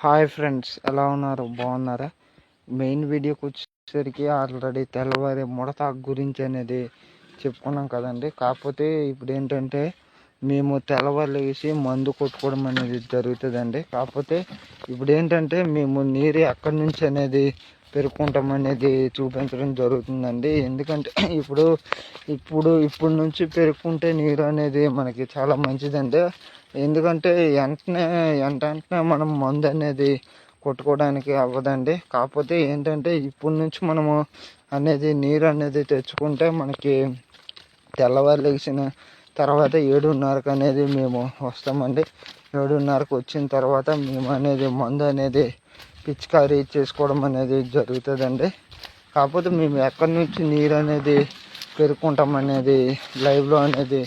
Hi friends ఎలా ఉన్నారు? బాగున్నారా? మెయిన్ వీడియోకి వచ్చేసరికి ఆల్రెడీ తెల్లవారి ముడత గురించి అనేది చెప్పుకున్నాం కదండి. కాకపోతే ఇప్పుడు ఏంటంటే మేము తెల్లవారు లేచి మందు కొట్టుకోవడం అనేది జరుగుతుందండి. కాకపోతే ఇప్పుడు ఏంటంటే మేము నీరు ఎక్కడి నుంచి అనేది పెరుక్కుంటాం అనేది చూపించడం జరుగుతుందండి. ఎందుకంటే ఇప్పుడు ఇప్పుడు ఇప్పుడు నుంచి పెరుక్కుంటే నీరు అనేది మనకి చాలా మంచిదండి. ఎందుకంటే వెంటనే వెంట వెంటనే మనం మందు అనేది కొట్టుకోవడానికి అవ్వదండి. కాకపోతే ఏంటంటే ఇప్పటి నుంచి మనము అనేది నీరు అనేది తెచ్చుకుంటే మనకి తెల్లవారు లేచిన తర్వాత ఏడున్నరకు అనేది మేము వస్తామండి. ఏడున్నరకు వచ్చిన తర్వాత మేము అనేది మందు అనేది పిచికారీ చేసుకోవడం అనేది జరుగుతుందండి. కాకపోతే మేము ఎక్కడి నుంచి నీరు అనేది పెరుక్కుంటాం అనేది లైవ్లో అనేది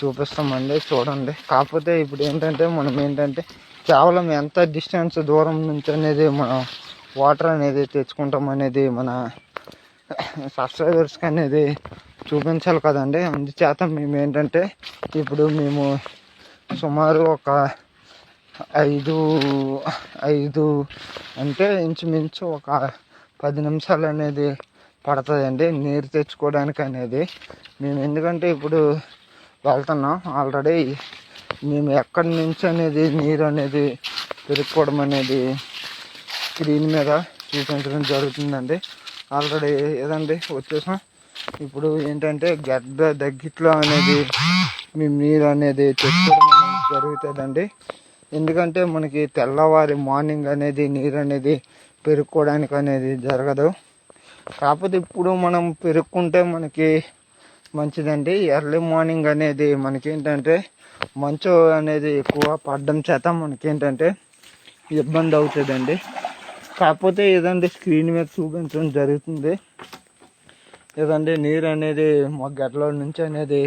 చూపిస్తామండి చూడండి. కాకపోతే ఇప్పుడు ఏంటంటే మనం ఏంటంటే కేవలం ఎంత డిస్టెన్స్ దూరం నుంచి అనేది మనం వాటర్ అనేది తెచ్చుకుంటాం అనేది మన సబ్స్క్రైబర్స్కి అనేది చూపించాలి కదండి. అందుచేత మేము ఏంటంటే ఇప్పుడు మేము సుమారు ఒక ఐదు ఐదు అంటే ఇంచుమించు ఒక పది నిమిషాలు అనేది పడుతుందండి నీరు తెచ్చుకోవడానికి అనేది. మేము ఎందుకంటే ఇప్పుడు వెళ్తున్నాం. ఆల్రెడీ మేము ఎక్కడి నుంచి అనేది నీరు అనేది పెరుక్కోవడం అనేది స్క్రీన్ మీద చూపించడం జరుగుతుందండి. ఆల్రెడీ ఏదండి? వచ్చేసాం. ఇప్పుడు ఏంటంటే గడ్డ దగ్గిట్లో అనేది మేము నీరు అనేది తెచ్చుకోవడం అనేది జరుగుతుందండి. ఎందుకంటే మనకి తెల్లవారి మార్నింగ్ అనేది నీరు అనేది పెరుక్కోవడానికి అనేది జరగదు. కాకపోతే ఇప్పుడు మనం పెరుక్కుంటే మనకి మంచిదండి. ఎర్లీ మార్నింగ్ అనేది మనకి ఏంటంటే మంచు అనేది ఎక్కువ పడడం చేత మనకి ఏంటంటే ఇబ్బంది అవుతుందండి. కాకపోతే ఏదంటే స్క్రీన్ మీద చూపించడం జరుగుతుంది. ఏదండి నీరు అనేది మా గడ్డలో నుంచి అనేది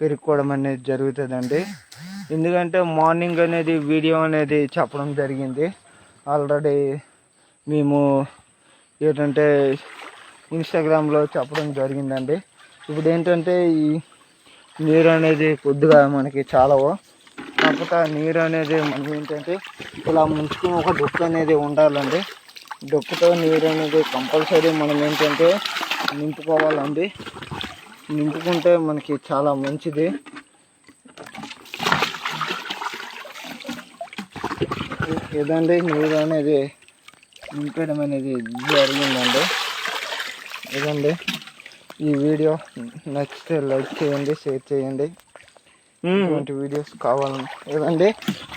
పెరుక్కోవడం అనేది జరుగుతుందండి. ఎందుకంటే మార్నింగ్ అనేది వీడియో అనేది చెప్పడం జరిగింది. ఆల్రెడీ మేము ఏంటంటే ఇన్స్టాగ్రామ్లో చెప్పడం జరిగిందండి. ఇప్పుడు ఏంటంటే ఈ నీరు అనేది కొద్దిగా మనకి చాలవు. కాకపోతే నీరు అనేది మనం ఏంటంటే ఇలా ముంచుకుని ఒక డొక్కు అనేది ఉండాలండి. డొక్కుతో నీరు అనేది కంపల్సరీ మనం ఏంటంటే నింపుకోవాలండి. నింపుకుంటే మనకి చాలా మంచిది. ఏదండి? నీరు అనేది నింపడం అనేది జరిగిందండి. ఇదండి ఈ వీడియో నచ్చితే లైక్ చేయండి షేర్ చేయండి. ఇటువంటి వీడియోస్ కావాలని ఏదండి?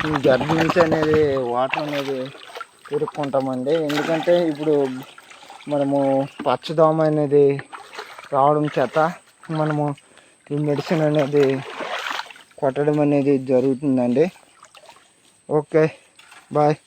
ఈ గడ్డ నుంచి అనేది వాటర్ అనేది పెరుక్కుంటామండి ఎందుకంటే ఇప్పుడు మనము పచ్చదోమ అనేది రావడం చేత మనము ఈ మెడిసిన్ అనేది కొట్టడం అనేది జరుగుతుందండి. ఓకే. Bye.